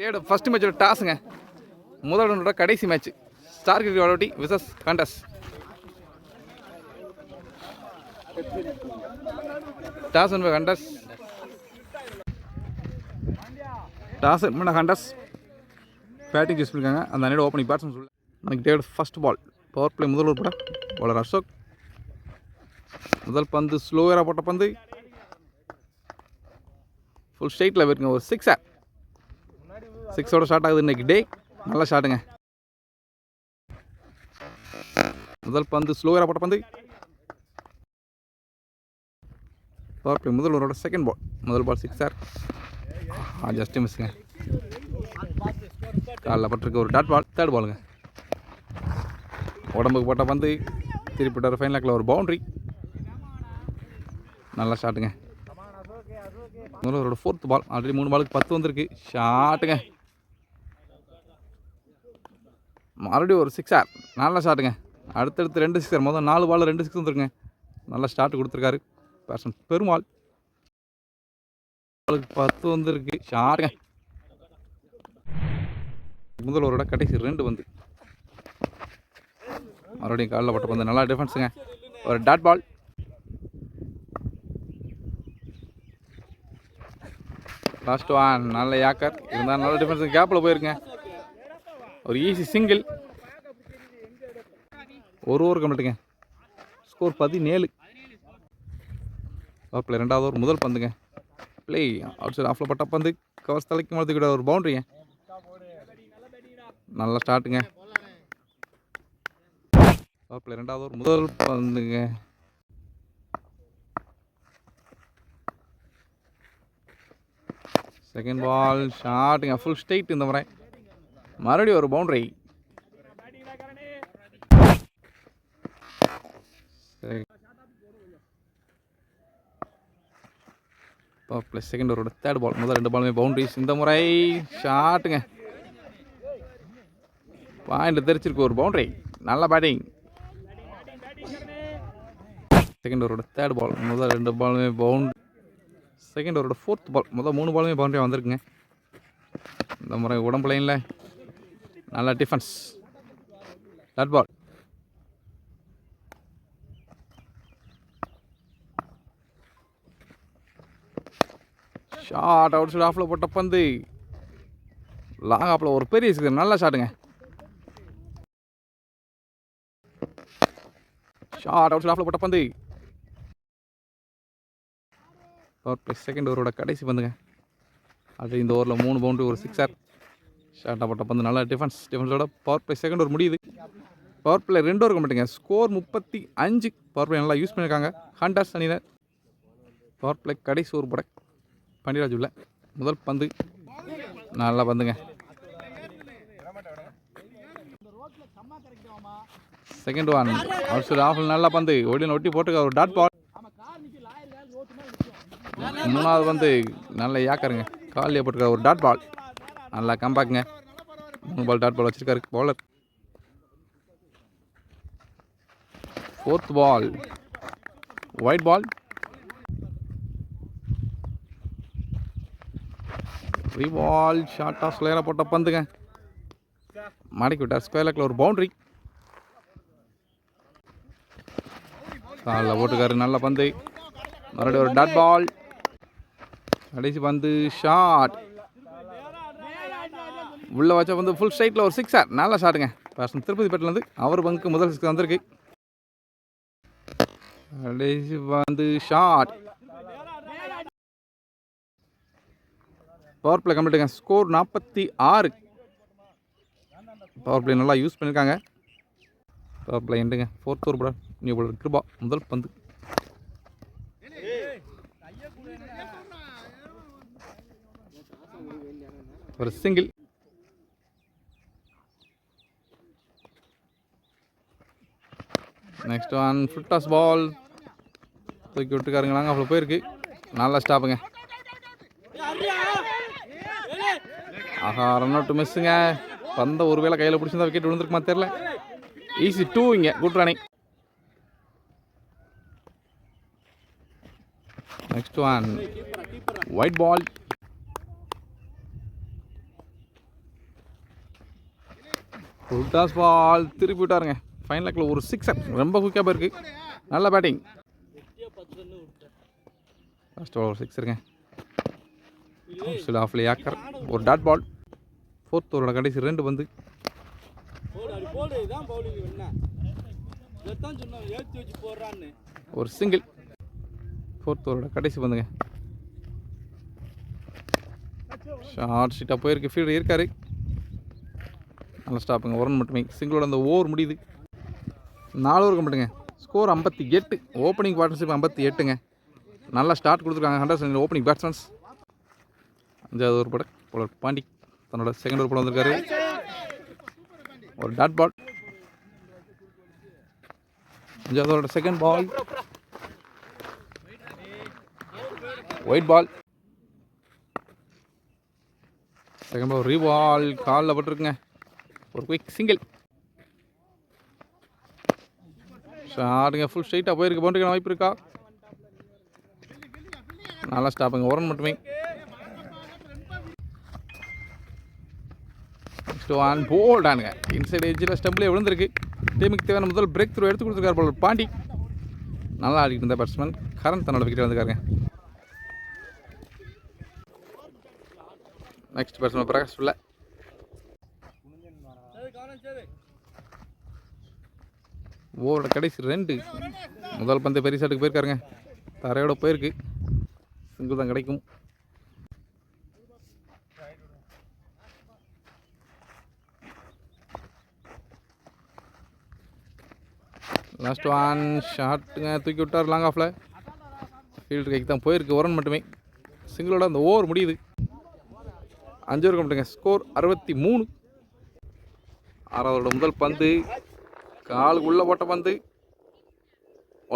Dad first மேட்சோட டாஸுங்க முதல் ரவுண்டோட கடைசி மேட்ச் ஸ்டார் கிரிக்கெட் வாலோட்டி விசஸ் கண்டஸ் டாஸ் என்பது கண்டஸ் டாஸ் என்ன கண்டஸ் பேட்டிங் யூஸ் பண்ணியிருக்காங்க அந்த அணியோட ஓப்பனிங் பேட்ஸ்மேன் சொல்ல. நமக்கு third first ball power play முதல் உட்பட பாலர் அசோக். முதல் பந்து ஸ்லோவராக போட்ட பந்து. ஃபுல் ஸ்ட்ரைட்டில் போயிருங்க ஒரு சிக்ஸர் சிக்ஸோட ஸ்டார்ட் ஆகுது இன்னைக்கு. டே நல்ல ஷாட்டுங்க முதல் பந்து ஸ்லோவராக போட்ட பந்து. பவர் பிளே முதல் ஓவரோட செகண்ட் பால் முதல் பால் சிக்ஸர் ஆ ஜஸ்ட் மிஸ்ஸுங்க காலில் பட்டிருக்க ஒரு டாட் பால் தேர்ட் பாலுங்க உடம்புக்கு போட்ட பந்து. திருப்பிட்ட ஃபைன் லேக்கில் ஒரு பவுண்ட்ரி நல்ல ஷாட்டுங்க முதல்வரோட ஃபோர்த் பால் ஆல்ரெடி மூணு பாலுக்கு பத்து வந்திருக்கு. ஷாட்டுங்க மறுபடியும் ஒரு சிக்ஸர் நல்ல ஷாட்டுங்க அடுத்தடுத்து ரெண்டு சிக்ஸர் மொதல் நாலு பால் ரெண்டு சிக்ஸ் வந்துருங்க. நல்ல ஸ்டார்ட் கொடுத்துருக்காரு. பேட்ஸ்மேன் பெருமாள். பாலுக்கு பத்து வந்திருக்கு. ஷாட்டுங்க இடம் கடைசி ரெண்டு வந்து. மறுபடியும் காலில் பட்ட பந்து. நல்லா டிஃபென்ஸுங்க ஒரு டாட் பால் லாஸ்ட் ஒன் நல்ல யாக்கர். இருந்தால் நல்ல டிஃபென்ஸுங்க கேப்பில் போயிருங்க. ஒரு ஈஸி சிங்கிள் ஒரு ஓவர் கம்மிட்டுங்க ஸ்கோர் பதினேழு. பிளே ரெண்டாவது ஓவர் முதல் பந்துங்க. பிளே அவுட் சைட் ஆஃபில் பட்டா பந்து. கவர்ஸ் தலைக்கு மரத்துக்கிட்ட ஒரு பவுண்ட்ரிங்க நல்லா ஸ்டார்ட்டுங்க பிளே ரெண்டாவது ஓவர் முதல் பந்துங்க. செகண்ட் பால் ஷாட்டுங்க ஃபுல் ஸ்ட்ரைட் இந்த முறை. மறுபடியும் ஒரு பவுண்டரி ப்ளஸ் செகண்ட் ஒரு தேர்ட் பால் முதல் ரெண்டு பாலுமே பவுண்டரிஸ் இந்த முறை ஷாட்டுங்க பாயிண்ட் தெரிச்சிருக்கு ஒரு பவுண்டரி நல்ல பேட்டிங் செகண்ட் ஓவரோட தேர்ட் பால் முதல் ரெண்டு பாலுமே பவுண்ட் செகண்ட் ஓவரோட ஃபோர்த் பால் முதல் மூணு பாலுமே பவுண்டரி வந்திருக்குங்க. இந்த முறை உடம்பு லைனில் நல்ல defence that ball short outside ஆஃபில் போட்ட பந்து. லாங் ஆஃபில் ஒரு பெரிய சிக்ஸர் நல்ல ஷாட்டுங்க ஷார்ட் அவுட் சைட் ஆஃபில் போட்ட பந்து. பவர் பிளே செகண்ட் ஓவரோட கடைசி பந்துங்க. அது இந்த ஓவரில் மூணு பவுண்ட்ரி ஒரு சிக்ஸர் ஷார்ட்டாக போட்ட பந்து நல்லா டிஃபென்ஸ் டிஃபென்ஸோட பவர் பிளே செகண்ட் ஒரு முடியுது. பவர் பிளே ரெண்டு இருக்க மாட்டேங்க ஸ்கோர் முப்பத்தி அஞ்சு. பவர் பிளே நல்லா யூஸ் பண்ணியிருக்காங்க ஹண்டர்ஸ் அணியினர் பவர் பிளே கடைசி ஒரு பட. பண்டிராஜ் உள்ள. முதல் பந்து. நல்லா பந்துங்க. செகண்ட் ஒன் அவர் ஆஃபில் நல்லா பந்து. ஒடியில் ஒட்டி போட்டுக்க ஒரு டாட் பால் மூணாவது வந்து நல்ல யாக்கருங்க காலில் போட்டுக்க ஒரு டாட் பால் நல்லா கம்பாக்குங்க மூணு பால் டாட் பால் வச்சிருக்காரு. Bowler fourth ball wide ball ball ஷார்ட்டாக ஸ்கொயராக போட்ட பந்துங்க. மடக்கி விட்டார். ஸ்கொயர் ஒரு பவுண்ட்ரி காலில் போட்டுக்காரு. நல்ல பந்து. மறுபடியும் ஒரு டாட் பால் கடைசி பந்து. ஷார்ட் உள்ளே வச்சா வந்து ஃபுல் ஸ்ட்ரைட்டில் ஒரு சிக்ஸ் ஆர் நல்ல ஷாட்டுங்க பேசன் திருப்பதி பேட்டிலேருந்து அவர் பங்கு முதல் சிக்ஸ் வந்திருக்கு. கடைசி வந்து ஷாட் பவர் பிளே கம்ப்ளீட்டுங்க ஸ்கோர் நாற்பத்தி ஆறு. பவர் பிளே நல்லா யூஸ் பண்ணியிருக்காங்க பவர் பிளே எண்டுங்க ஃபோர்த் ஓவர் படம் நியூ பாலர் கிருபா முதல் பந்து. ஒரு single next one full toss ball தூக்கி விட்டுக்காருங்களாங்க அவ்வளோ போயிருக்கு. நல்லா ஸ்டாப்புங்க ஆஹா ரன் அவுட் மிஸ்ஸுங்க பந்த ஒருவேளை கையில் பிடிச்சிருந்தா விக்கெட் விழுந்துருக்குமா தெரில ஈஸி டூ இங்கே good running next one wide ball full toss ball திருப்பி விட்டாருங்க. ஃபைன் லேக்கில் ஒரு சிக்ஸர் ரொம்ப குயிக்காக போயிருக்கு. நல்ல பேட்டிங் ஃபர்ஸ்ட் ஒரு சிக்ஸருங்க சில ஆஃப்ல ஏக்கர். ஒரு டாட் பால் ஃபோர்த் ஓவரோட கடைசி ரெண்டு வந்து ஒரு சிங்கிள் ஃபோர்த் ஓவரோட கடைசி வந்துங்க ஷார்ட் ஷீட்டாக போயிருக்கு. ஃபீல்டு இருக்காரு. நல்லா ஸ்டாப்புங்க ஒரன் மட்டுமே. சிங்கிளோட அந்த ஓவர் முடியுது. நாலு ஓவர் மட்டுங்க ஸ்கோர் ஐம்பத்தி எட்டு. ஓப்பனிங் பார்ட்னர்ஷிப் ஐம்பத்தி எட்டுங்க. நல்லா ஸ்டார்ட் கொடுத்துருக்காங்க ஹண்ட்ரட் ஓப்பனிங் பேட்ஸ்மேன்ஸ் அஞ்சாவது ஒரு பட போலர் பாண்டி. தன்னோட செகண்ட் ஒரு படம் வந்திருக்காரு. ஒரு டாட் பால் அஞ்சாவது second ball wide ball second ball ரீபால் காலில் பட்டிருக்குங்க. ஒரு குயிக் சிங்கிள் ஆடுங்க ஃபுல் ஸ்ட்ரைட்டாக போயிருக்கு. பவுண்டரிக்கான வாய்ப்பு இருக்கா? நல்லா ஸ்டாப்புங்க ஒரு மட்டுமே. நெக்ஸ்ட் ஒன் போல்டானுங்க இன்சைட் எஜ்ஜில் ஸ்டம்பிளே விழுந்திருக்கு. டீமுக்கு தேவையான முதல் பிரேக் த்ரூ எடுத்து கொடுத்துருக்காரு போல் பாண்டி. நல்லா ஆடிக்கிட்டு இருந்த பேட்ஸ்மேன் கரண் தன்னோட விக்கெட் வந்துருக்காருங்க. நெக்ஸ்ட் பேட்ஸ்மேன் பிரகாஷ் உள்ள சரி கவனம் சரி ஓவரோட கடைசி ரெண்டு. முதல் பந்து பெரிசாட்டுக்கு போயிருக்காருங்க. தரையோட போயிருக்கு. சிங்கிள் தான் கிடைக்கும். லாஸ்ட் ஒன் ஷாட்டுங்க தூக்கி விட்டார் லாங் ஆஃபில் ஃபீல்டு கைக்கு தான் போயிருக்கு. ஒரு மட்டுமே. சிங்கிளோட அந்த ஓவர் முடியுது. அஞ்சு ஓவர் மாட்டேங்க ஸ்கோர் அறுபத்தி மூணு. ஆறாவதோட முதல் பந்து. காலுக்குள்ளே போட்ட பந்து.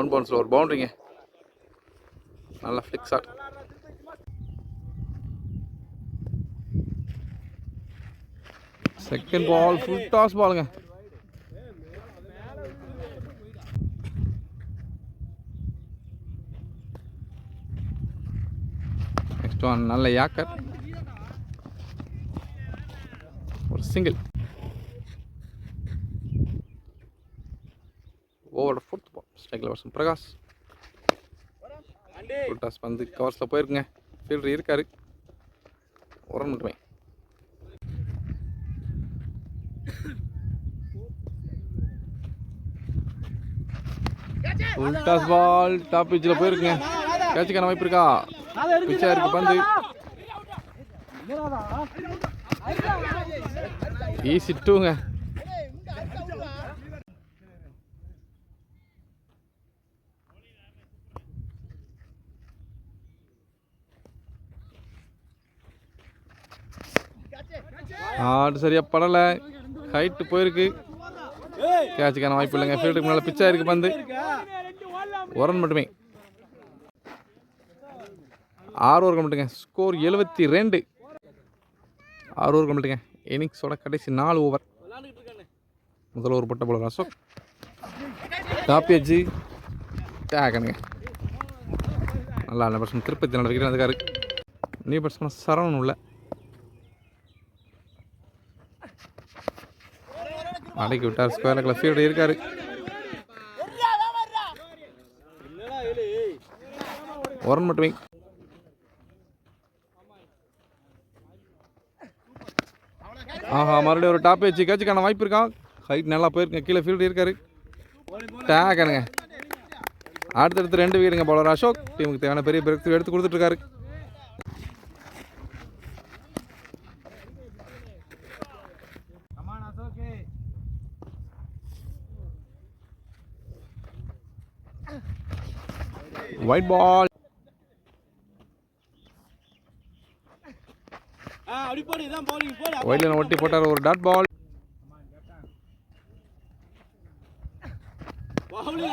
ஒன் பவுன்ஸில் ஒரு பவுண்ட்ரிங்க நல்லா ஃப்ளிக்ஸ் ஆட் செகண்ட் பால் ஃபுல் டாஸ் பாலுங்க நெக்ஸ்ட் ஒன் நல்ல யாக்கர். ஒரு சிங்கிள் ஓவரோட ஃபோர்த் பால் ஸ்ட்ரைக்கில் வருஷம் பிரகாஷ் டாஸ் வந்து கவர்ஸில் போயிருக்குங்க. ஃபீல்டர் இருக்காரு. ஒரு run மட்டுமே டாஸ் பால் டாப் பிச்சில் போயிருக்குங்க. கேட்சுக்கான வாய்ப்பு இருக்கா? பிச்சா இருக்கு பந்து. ஈஸி டூங்க ஆடு சரியாக படலை. ஹைட்டு போயிருக்கு. கேட்சுக்கான வாய்ப்பு இல்லைங்க. ஃபீல்டுக்கு மேலே பிச்சாக இருக்கு பந்து. ஒரன் மட்டுமே. ஆறு ஓவர் கம்பிட்டுங்க ஸ்கோர் எழுபத்தி ரெண்டு. ஆறு ஓவர் கம்பிட்டுங்க இன்னிங்ஸோட கடைசி நாலு ஓவர் விளாண்டுட்டு முதல் ஒரு பட்ட போல ரசம் டாப் அஜி டேக்கனுங்க நல்லா நல்ல பர்சன் திருப்பதி நல்ல அதுக்காரு வந்துக்காரு நீ பர்சன் சரவணன் உள்ள. அடக்கி விட்டார். ஸ்கொயர் லெக்கில் இருக்கார் இருக்காரு. என்னடா மட்டுமே. ஆஹா மறுபடியும் ஒரு டாப் வச்சு கேட்சுக்கான வாய்ப்பு இருக்கா? ஹைட் நல்லா போயிருக்குங்க கீழே ஃபீல்டு இருக்காரு. டேக்கனுங்க அடுத்தடுத்து ரெண்டு வீடுங்க பவுலர் அசோக் டீமுக்கு தேவையான பெரிய பிரேக் எடுத்து கொடுத்துட்ருக்காரு ஒயிட் பால் ஆ அப்படி போடு இதான் பவுலிங் போடு ஒயிட் லைன் ஒட்டி போட்டார் ஒரு டாட் பால்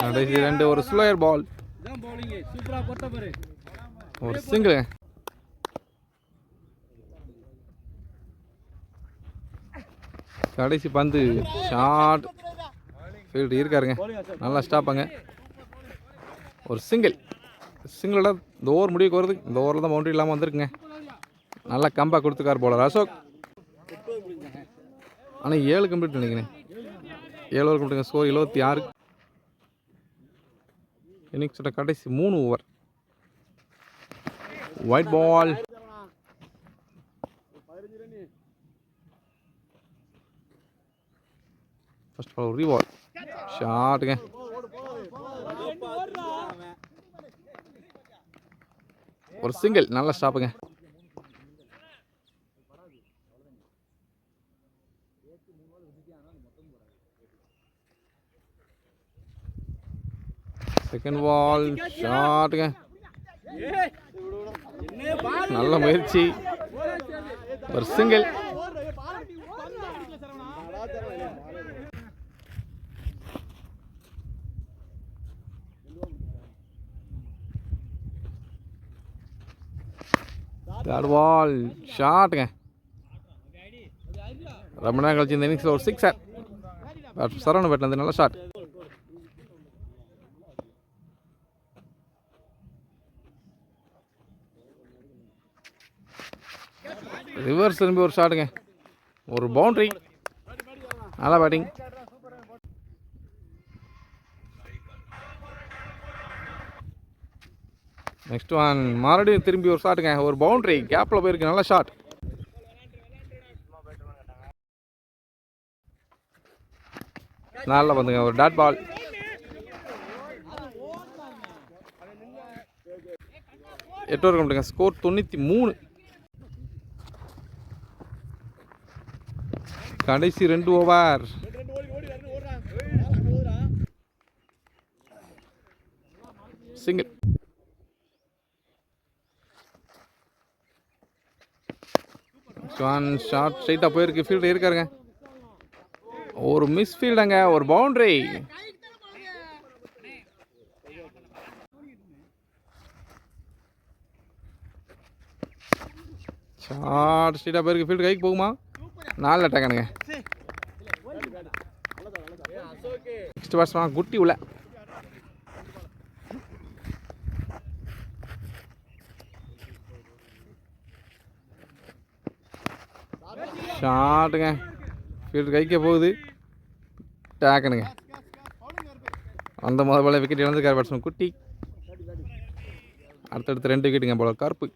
கடைசி ரெண்டு ஒரு ஸ்லோயர் பால் ஒரு சிங்கிள் கடைசி பந்து ஷார்ட் ஃபீல்டு இருக்காருங்க. நல்லா ஸ்டாப்பாங்க ஒரு சிங்கிள் சிங்கிளாக இந்த ஓவர் முடிவுக்கு வருது. இந்த ஓவரில் தான் பவுண்டரி இல்லாமல் வந்திருக்குங்க. நல்லா கம்பேக் கொடுத்துருக்காரு போலர் அசோக். ஆனால் ஏழு கம்ப்ளீட் நினைக்கிறேன். ஏழு ஓவர் கம்ப்ளீட் ஸ்கோர் எழுபத்தி ஆறு. இன்னிங்ஸோட கடைசி மூணு over wide ball first ball ரீபால் ஷாட்டுங்க ஒரு சிங்கிள் நல்ல ஸ்டாப்புங்க செகண்ட் பால் ஷாட்டுங்க நல்ல முயற்சி. ஒரு சிங்கிள் தேர்ட் பால் ஷாட்டுங்க ரொம்ப நேரம் கழிச்சு இந்த இன்னிங்ஸில் ஒரு சிக்ஸர் சரவண பேட்டில் நல்ல ஷாட் ரிவர்ஸ் திரும்பி ஒரு ஷாட்டுங்க ஒரு பவுண்ட்ரி நல்லா பேட்டிங் நெக்ஸ்ட் ஒன் மறுபடியும் திரும்பி ஒரு ஷாட்டுங்க ஒரு பவுண்ட்ரி கேப்பில் போயிருக்கு நல்ல ஷாட் நல்ல வந்துங்க ஒரு டாட் பால் எட்டு ஓவர் கம்பிட்டுங்க ஸ்கோர் தொண்ணூற்றி மூணு. கடைசி ரெண்டு ஓவர் சிங்கிள் கான் ஷார்ட் ஸ்ட்ரைட்டாக போயிருக்கு. ஃபீல்டு இருக்காருங்க. ஒரு மிஸ் ஃபீல்டுங்க ஒரு பவுண்ட்ரி ஷார்ட் ஸ்ட்ரைட்டாக போயிருக்கு. ஃபீல்டு கைக்கு போகுமா? நாலு அட்டாக்கானுங்க நெக்ஸ்ட் பாஸ்மா குட்டி உள்ள. ஷாட்டுங்க. ஃபீல்டு கைக்க போகுது. டேக்கனுங்க. அந்த முதல் போல விக்கெட் இழந்திருக்கார் பேட்ஸ்மேன் குட்டி. அடுத்தடுத்து ரெண்டு விக்கெட்டுங்க போல கருப்பு.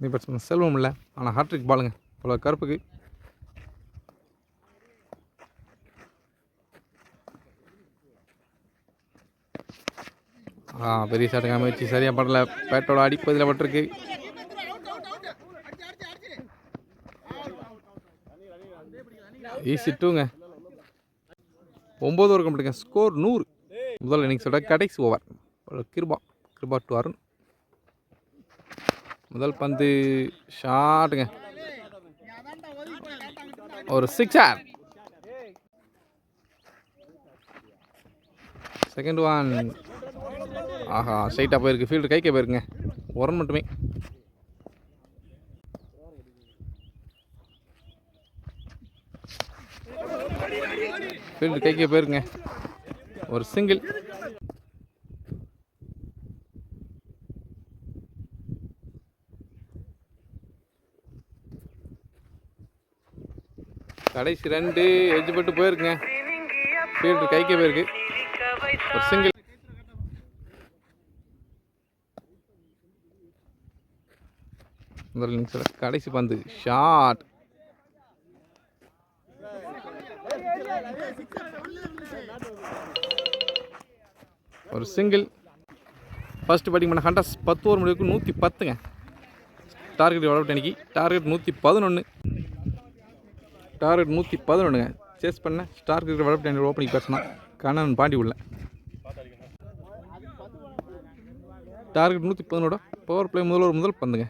நீ பேட்ஸ்மேன் செல்வம் இல்லை. ஆனால் ஹாட்ரிக் பாலுங்க போல கருப்புக்கு. ஆ பெரிய சாட்டுங்க முயற்சி சரியாக படல. பேட்டோட அடிப்பதில் பட்டிருக்கு. ஈஸி டூங்க ஒம்பது ஓவர் கம்ப்ளீட்டுங்க ஸ்கோர் நூறு. முதல் இன்னிங்ஸோட கடைசி ஓவர் கிருபா. கிருபா டு அருண். முதல் பந்து ஷாட்டுங்க. ஒரு சிக்ஸர் செகண்ட் ஒன் ஆஹா ஸ்ட்ரைட்டாக போயிருக்கு. ஃபீல்டு கைக்கே போயிருக்குங்க. ஒரன் மட்டுமே. ஃபீல்டு கைக்கே போயிருங்க. ஒரு சிங்கிள் கடைசி ரெண்டு எஜ்ஜு பட்டு போயிருக்குங்க ஃபீல்டு கைக்கே போயிருக்கு. ஒரு சிங்கிள் முதல் இன்னிங்ஸில் கடைசி பந்து. ஷார்ட் ஒரு சிங்கிள் ஃபஸ்ட்டு பேட்டிங் பண்ண ஹண்டர்ஸ் பத்து ஓவர் முடிவுக்கு நூற்றி பத்துங்க. டார்கெட் எவ்வளோ அன்னைக்கு டார்கெட் நூற்றி பதினொன்று டார்கெட் நூற்றி பதினொன்றுங்க சேஸ் பண்ண ஸ்டார் கிரிக்கெட் வளர்ப்பு டென் ஓப்பனிங் பேட்ஸ்னா கண்ணன் பாண்டி உள்ள டார்கெட் நூற்றி பதினோட பவர் பிளே முதல் ஒரு முதல் பந்துங்க.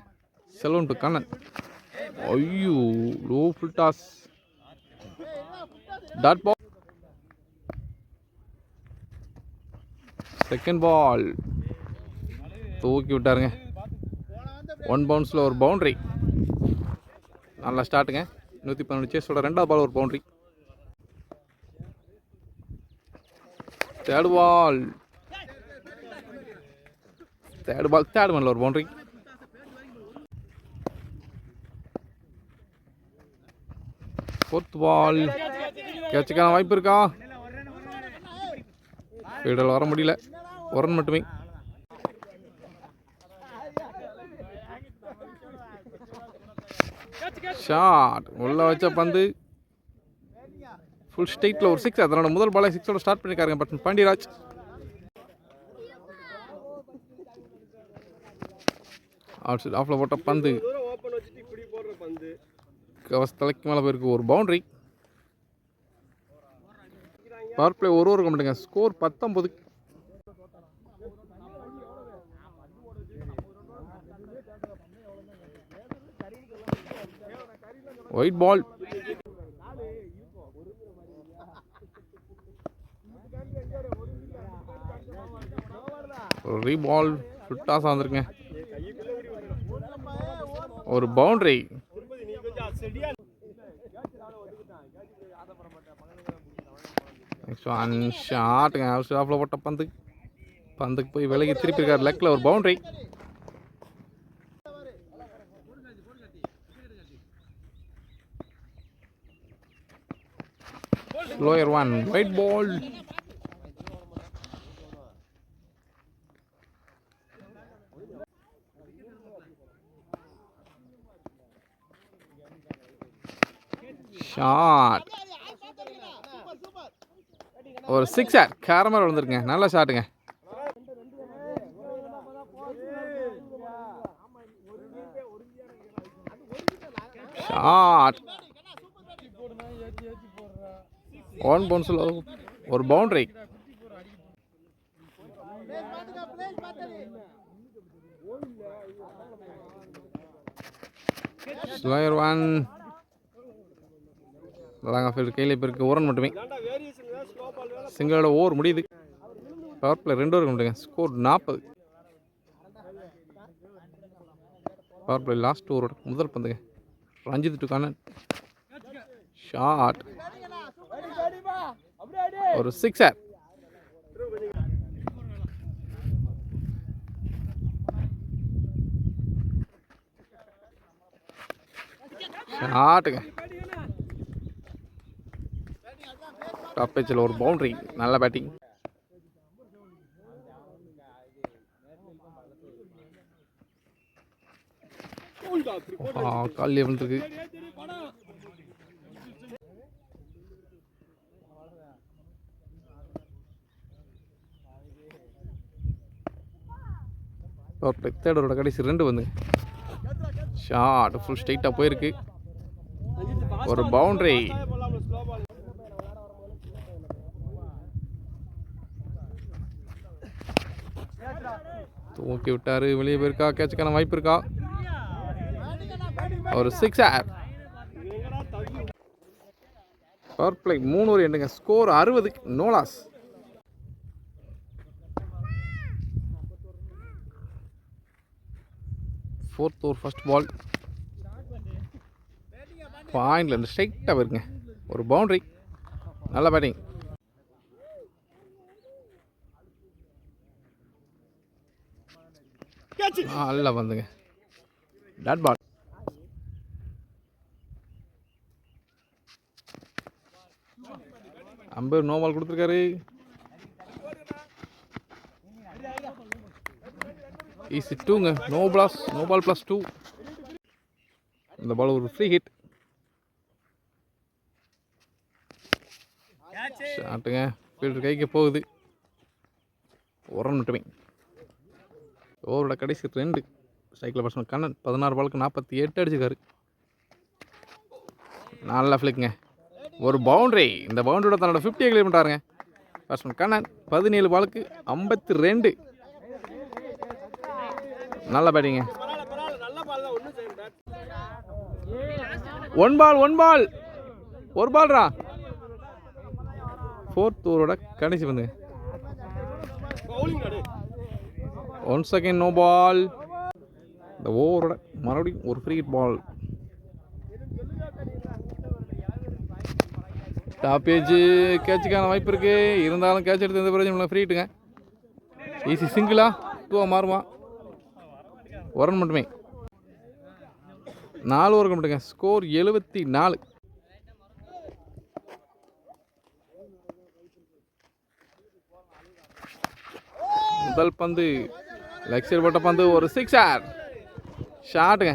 செல்வன் டு கண்ணன். ஐயோ low full toss dot ball second ball தூக்கி விட்டாருங்க. ஒன் பவுன்ஸில் ஒரு பவுண்ட்ரி நல்லா ஸ்டார்ட்டுங்க நூற்றி பன்னெண்டு சேஸோட ரெண்டாவது பால் ஒரு boundary third ball third ball third பாலில் ஒரு பவுண்ட்ரி ஃபோர்த் பால் கேட்சுக்கான வாய்ப்பு இருக்கா? வீடல் வர முடியல. ஒரன் மட்டுமே. ஷாட் உள்ள வச்ச பந்து. ஃபுல் ஸ்டேட்டில் ஒரு சிக்ஸ் அதனோட முதல் பாலை சிக்ஸோட ஸ்டார்ட் பண்ணியிருக்காருங்க பட் பாண்டியராஜ். அவுட் சைட் ஆஃபில் போட்ட பந்து. கவச பந்து தலைக்கு மேலே போயிருக்கு ஒரு பவுண்டரி பவர் பிளே ஒரு ஒரு கம்பிட்டுங்க ஸ்கோர் பத்தொம்பது ஒயிட் பால் ஒரு ரீபால் ஃபிட்டாஸாக வந்திருக்குங்க ஒரு பவுண்டரி நெக்ஸ்ட் ஷாட்டுங்க ஹவுஸ் ஆஃபில் போட்ட பந்து பந்துக்கு போய் விலகி திருப்பி இருக்கார். லெக்கில் ஒரு boundary lower one wide ball. Shot ஒரு சிக்ஸ் ஆர் கேரமல் விழுந்துருங்க நல்ல ஷாட்டுங்க ஷாட் ஒன் பவுன்ஸில் ஒரு பவுண்டரி ஸ்லோயர் ஒன் நல்லாங்க ஃபீல்டு கையில் இப்போ இருக்குது ஓரன் மட்டுமே. ஏன்டா சிங்களோட ஓவர் முடியுது. பவர் பிளே ரெண்டு வரைக்கும் முடியுங்க ஸ்கோர் நாற்பது பவர் பிளே லாஸ்ட் ஓவரோட முதல் பந்துங்க. ரஞ்சித் டு கண்ணன். ஷாட் ஒரு சிக்ஸர் ஷாட்டுங்க டாப் பேச்சில் ஒரு பவுண்டரி நல்ல பேட்டிங் கால் விழுந்துருக்கு. பர்ஃபெக்ட் ஓவரோட கடைசி ரெண்டு வந்து. ஷார்ட் ஃபுல் ஸ்ட்ரைட்டாக போயிருக்கு. ஒரு பவுண்ட்ரி தூக்கி விட்டாரு வெளியே போயிருக்கா கேட்சுக்கான வாய்ப்பு இருக்கா? ஒரு சிக்ஸ் ஆர் பவர் பிளே மூணு ஒரு எண்டுங்க. ஸ்கோர் அறுபது no loss fourth over first ball பாயிண்ட்ல இருந்து ஸ்ட்ரைட்டாக போயிருங்க ஒரு பவுண்டரி நல்ல பேட்டிங் நல்லா வந்துங்க. Dot ball umpire no ball கொடுத்துருக்காரு. Easy டூங்க no plus no ball plus two இந்த பால் ஒரு ஃப்ரீ ஹிட் ஷாட்டுங்க ஃபீல்டர் கைக்கு போகுது. ஒரு run மட்டுமே ஓவரோட கடைசி ரெண்டு சைக்கிள் பர்சன் கண்ணன் பதினாறு பாலுக்கு நாற்பத்தி எட்டு அடிச்சுக்காரு நல்ல ஃபிளிக்குங்க ஒரு பவுண்டரி இந்த பவுண்டரியோட தன்னோட ஃபிஃப்டியை கிளியர் பண்ணுறாருங்க பர்சன் கண்ணன் பதினேழு பாலுக்கு ஐம்பத்தி ரெண்டு நல்ல பேட்டிங்க பரவாயில்ல பரவாயில்ல நல்ல பால் தான் ஒன்றும் செய்ய bat one ball one ball. ஒரு பால்ரா? ஃபோர்த் ஓவரோட கடைசி நடு ஒன் செகண்ட் நோ பால் இந்த ஓவரோட மறுபடியும் ஒரு ஃப்ரீ பால் டாப் ஏஜ் கேட்சுக்கான வாய்ப்பு இருக்கு. இருந்தாலும் கேட்ச் எடுத்து எந்த பிரச்சனை ஃப்ரீ ஹிட்டுங்க ஈஸி சிங்கிளா டூவாக மாறுமா? ஒரன் மட்டுமே. நாலு ஓவருக்கு மட்டுங்க. ஸ்கோர் எழுபத்தி நாலு. முதல் பந்து லெக்ஸர் போட்ட பந்து ஒரு சிக்ஸ் ஆர் ஷாட்டுங்க.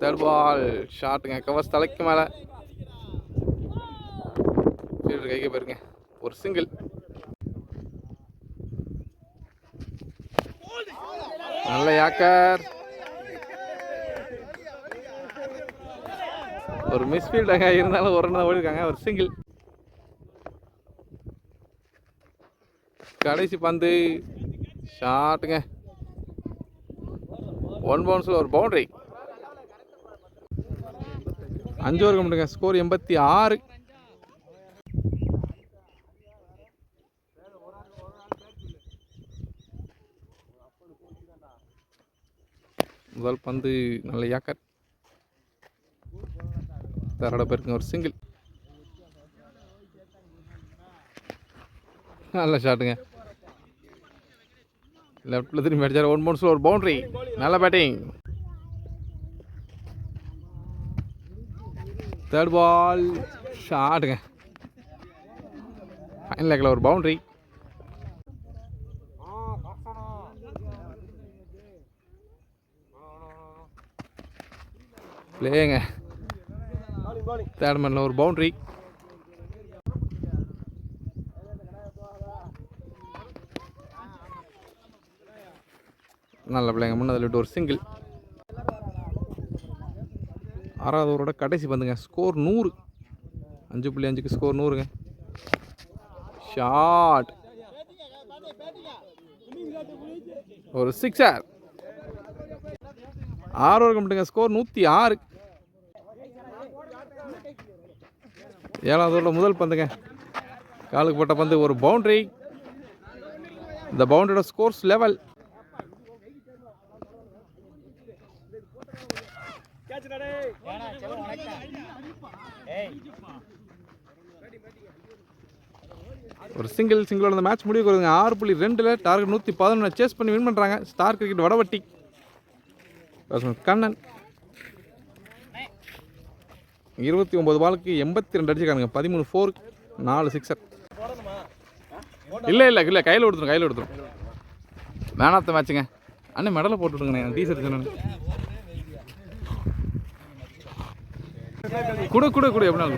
தேர்ட் பால் ஷாட்டுங்க. கவர்ஸ் தலைக்கு மேலே. கைக்கு போயிருங்க. ஒரு சிங்கிள் நல்ல யாக்கர். ஒரு மிஸ்ஃபீல்டாங்க இருந்தாலும் ஒரு ரன் ஓடிருக்காங்க. ஒரு சிங்கிள் கடைசி பந்து. ஷாட்டுங்க ஒன் பவுன்ஸில் ஒரு பவுண்டரி அஞ்சு ஒரு கம்பிட்டுங்க ஸ்கோர் எண்பத்தி ஆறு முதல் பந்து நல்ல யாக்கர் தரட பேருக்குங்க ஒரு சிங்கிள் நல்ல ஷாட்டுங்க லெஃப்டில் திரும்பி அடிச்சார். ஒன் பவுன்ஸில் ஒரு பவுண்ட்ரி நல்ல பேட்டிங் தேர்ட் பால் ஷாட்டுங்க ஃபைனல் லேக்கில் ஒரு பவுண்ட்ரி பிளேங்க தேர்ட் மேனில் ஒரு பவுண்ட்ரி நல்ல பிள்ளைங்க. முன்னதில் விட்டு ஒரு சிங்கிள் ஆறாவது ஓவரோட கடைசி பந்துங்க. ஸ்கோர் நூறு. அஞ்சு புள்ளி அஞ்சுக்கு ஸ்கோர் நூறுங்க. ஷார்ட் ஒரு சிக்ஸர் ஆறு ஒரு கம்பிட்டுங்க ஸ்கோர் நூற்றி ஆறு. ஏழாவது முதல் பந்துங்க. காலுக்கு போட்ட பந்து ஒரு பவுண்ட்ரி இந்த பவுண்டரியோட ஸ்கோர்ஸ் லெவல் ஒரு சிங்கிள் சிங்கிளோட அந்த மேட்ச் முடிவுக்கு வருதுங்க. ஆறு புள்ளி ரெண்டில் டார்கெட் நூற்றி பதினொன்று சேஸ் பண்ணி வின் பண்ணுறாங்க star cricket Vadavatti. Batsman Kannan. இருபத்தி ஒம்பது பாலுக்கு எண்பத்தி ரெண்டு அடிச்சிருக்காங்க பதிமூணு ஃபோர் நாலு சிக்ஸர் இல்லை இல்லை இல்லை கையில் கொடுத்துரும் கையில் கொடுத்துரும். வேணாத்த மேட்சுங்க அண்ணன் மெடலை போட்டு விடுங்கண்ணே. டீசர்ட் சொன்னேன் கொடு கொடு கொடு எப்படின்னா